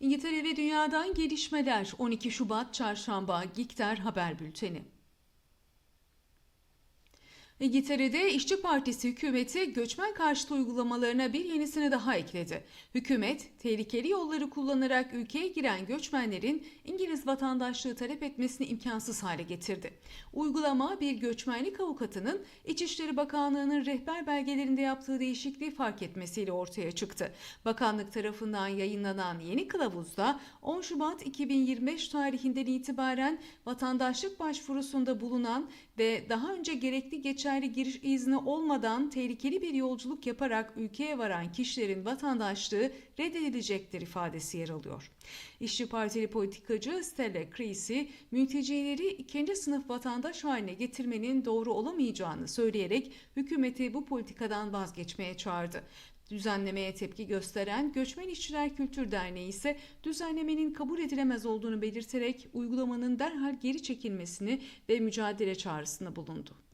İngiltere ve dünyadan gelişmeler 12 Şubat Çarşamba Gikter Haber Bülteni. İngiltere'de İşçi Partisi hükümeti göçmen karşıtı uygulamalarına bir yenisini daha ekledi. Hükümet, tehlikeli yolları kullanarak ülkeye giren göçmenlerin İngiliz vatandaşlığı talep etmesini imkansız hale getirdi. Uygulama bir göçmenlik avukatının İçişleri Bakanlığı'nın rehber belgelerinde yaptığı değişikliği fark etmesiyle ortaya çıktı. Bakanlık tarafından yayınlanan yeni kılavuzda 10 Şubat 2025 tarihinden itibaren vatandaşlık başvurusunda bulunan ve daha önce gerekli geçerli giriş izni olmadan tehlikeli bir yolculuk yaparak ülkeye varan kişilerin vatandaşlığı reddedilecektir ifadesi yer alıyor. İşçi Partili politikacı Stella Creasy, mültecileri ikinci sınıf vatandaş haline getirmenin doğru olamayacağını söyleyerek hükümeti bu politikadan vazgeçmeye çağırdı. Düzenlemeye tepki gösteren Göçmen İşçiler Kültür Derneği ise düzenlemenin kabul edilemez olduğunu belirterek uygulamanın derhal geri çekilmesini ve mücadele çağrısında bulundu.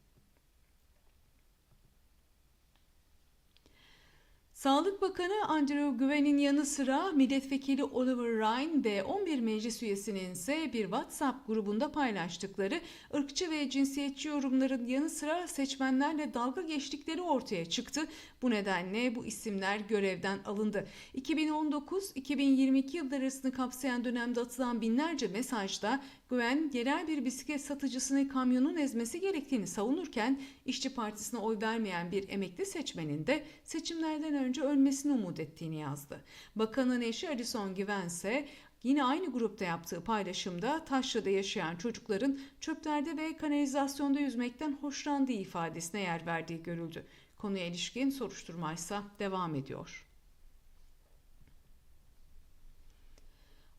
Sağlık Bakanı Andrew Gwen'in yanı sıra Milletvekili Oliver Ryan ve 11 meclis üyesinin ise bir WhatsApp grubunda paylaştıkları ırkçı ve cinsiyetçi yorumların yanı sıra seçmenlerle dalga geçtikleri ortaya çıktı. Bu nedenle bu isimler görevden alındı. 2019-2022 yılları arasını kapsayan dönemde atılan binlerce mesajda Güven yerel bir bisiklet satıcısını kamyonun ezmesi gerektiğini savunurken İşçi Partisi'ne oy vermeyen bir emekli seçmenin de seçimlerden önce ölmesini umut ettiğini yazdı. Bakanın eşi Alison Güven ise Yine aynı grupta yaptığı paylaşımda Taşra'da yaşayan çocukların çöplerde ve kanalizasyonda yüzmekten hoşlandığı ifadesine yer verdiği görüldü. Konuya ilişkin soruşturma ise devam ediyor.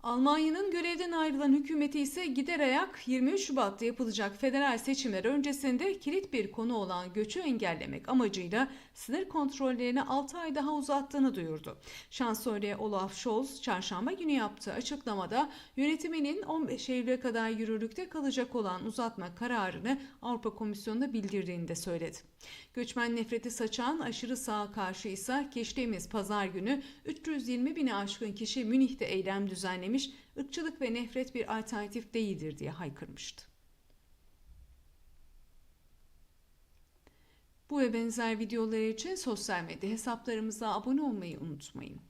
Almanya'nın görevden ayrılan hükümeti ise gider ayak 23 Şubat'ta yapılacak federal seçimler öncesinde kilit bir konu olan göçü engellemek amacıyla sınır kontrollerini 6 ay daha uzattığını duyurdu. Şansölye Olaf Scholz çarşamba günü yaptığı açıklamada yönetiminin 15 Eylül'e kadar yürürlükte kalacak olan uzatma kararını Avrupa Komisyonu'na bildirdiğini de söyledi. Göçmen nefreti saçan aşırı sağa karşı ise geçtiğimiz pazar günü 320 bini aşkın kişi Münih'te eylem düzenlemiş, ırkçılık ve nefret bir alternatif değildir diye haykırmıştı. Bu ve benzer videolar için sosyal medya hesaplarımıza abone olmayı unutmayın.